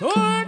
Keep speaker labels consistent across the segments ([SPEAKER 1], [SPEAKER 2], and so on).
[SPEAKER 1] 对。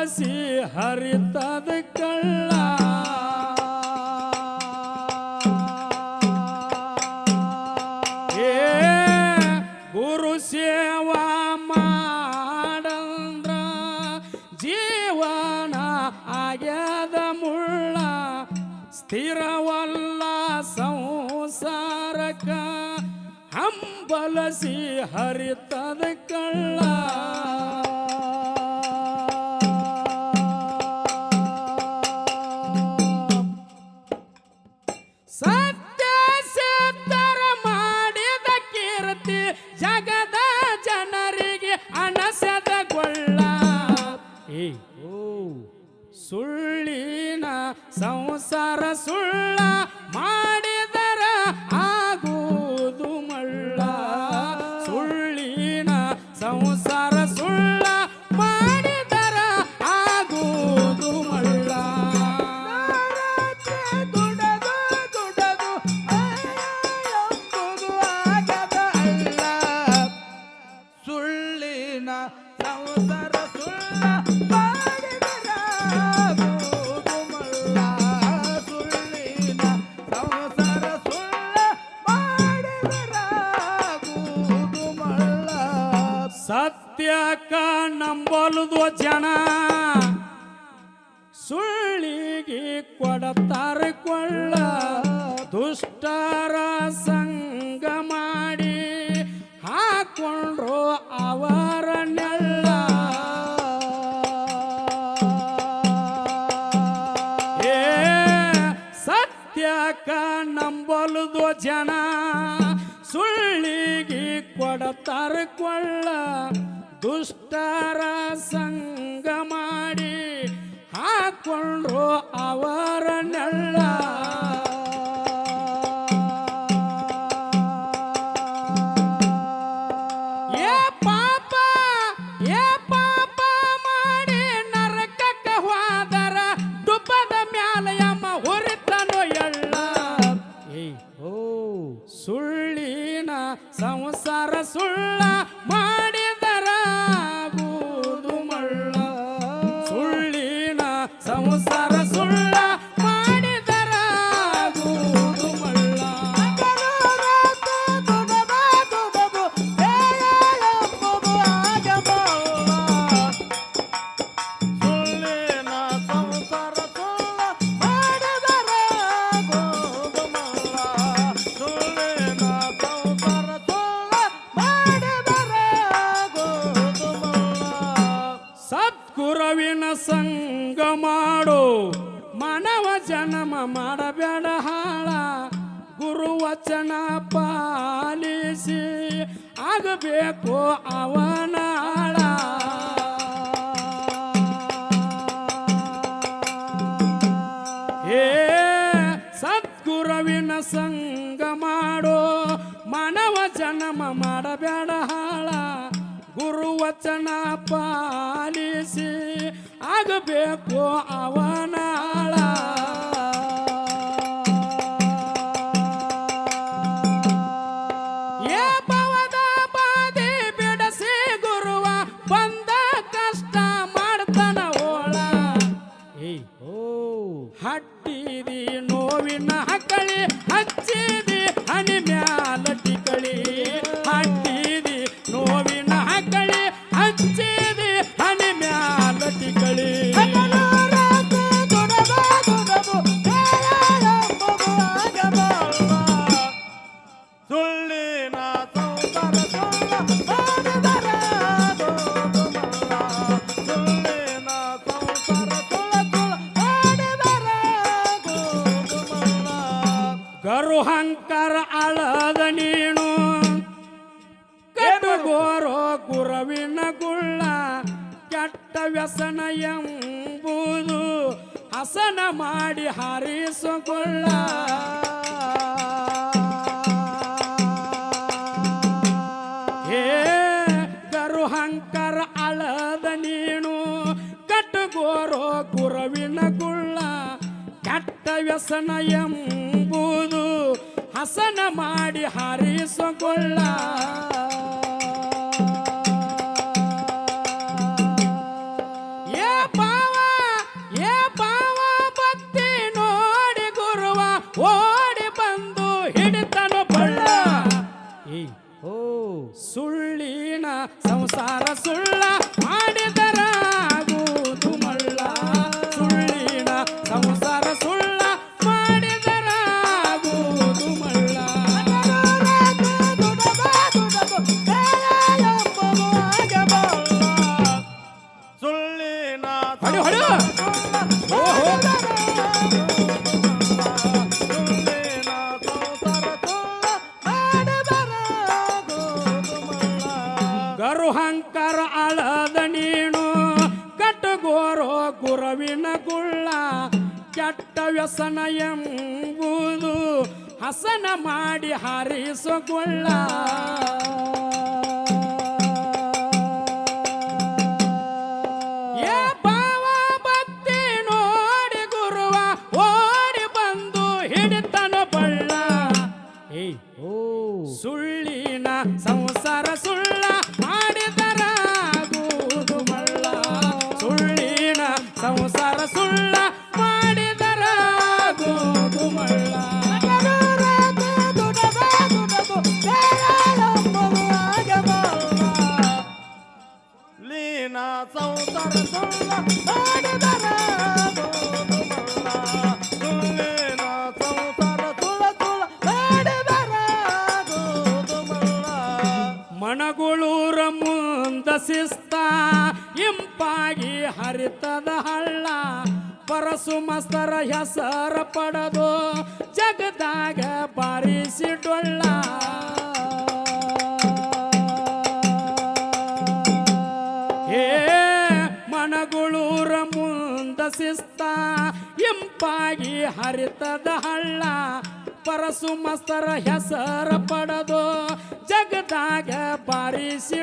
[SPEAKER 1] ಹಂಬಲಸಿ ಹರಿತದ ಕಳ್ಳ. ಏ, ಗುರು ಸೇವಾ ಮಾಡಂದ್ರ ಜೀವನ ಆಗ್ಯದ ಮುಳ್ಳ. ಸ್ಥಿರವಲ್ಲ ಸಂಸಾರಕ ಹಂಬಲಸಿ ಹರಿತದ ಕಳ್ಳ.
[SPEAKER 2] São
[SPEAKER 1] os sarau. ಜನ ಸುಳ್ಳಿಗೆ ಕೊಡತಾರ ಕೊಳ್ಳ, ದುಷ್ಟರ ಸಂಗ ಮಾಡಿ ಹಾಕೊಂಡ್ರು ಅವರ ಏ ಸತ್ಯಕ್ಕ ನಂಬಲುದು ಜನ ಸುಳ್ಳಿಗೆ ಕೊಡತಾರ ಕೊಳ್ಳ ದುಷ್ಟರ ಸಂಗ ಮಾಡಿ ಹಾಕೊಂಡ್ರು ಅವರ ಮಾಡು. ಮಾನವ ಜನ್ಮ ಮಾಡಬೇಡ ಹಾಳ. ಗುರು ವಚನ ಪಾಲಿಸಿ ಆಗಬೇಕು ಅವನ ಏ ಸದ್ಗುರುವಿನ ಸಂಗ ಮಾಡು. ಮಾನವ ಜನ್ಮ ಮಾಡಬೇಡ ಹಾಳ. ಗುರು ವಚನ ಪಾಲಿಸಿ ಆಗಬೇಕು ಅವನ ಮಾಡಿ ಹಾರಿಸಿಕೊಳ್ಳ. ಹೇ ಗರುಹಂಕರ ಅಳದ ನೀನು ಕಟ್ಟಗೋರೋ ಕುರವಿನ ಗುಳ್ಳ ಕೆಟ್ಟ ವ್ಯಸನ ಎಂಬುದು ಹಸನ ಮಾಡಿ
[SPEAKER 2] ಹಾರಿಸಿಕೊಳ್ಳ.
[SPEAKER 1] సంసార ಕಳದ ನೀನು ಕಟ್ಟಗೋರೋ ಗುರವಿನ ಗುಳ್ಳ ಕೆಟ್ಟ ವ್ಯಸನ ಎಂಬುದು ಹಸನ ಮಾಡಿ ಹರಿಸುಗೊಳ್ಳ ಉಲ್ಲಸಿಸ್ತ ಇಂಪಾಗಿ ಹರಿತದ ಹಳ್ಳ, ಪರಸು ಮಸ್ತರ ಹೆಸರ ಪಡೆದು, ಜಗದಾಗ ಬಾರಿಸಿಡೊಳ್ಳ. ಏ ಮನಗುಳೂರ ಮುಂದಸಿಸ್ತ ಇಂಪಾಗಿ ಹರಿತದ ಹಳ್ಳ, ಪರಸು ಮಸ್ತರ ಹೆಸರ ಪಡೆದು ಜಗದಾಗ ಬಾರಿಸಿ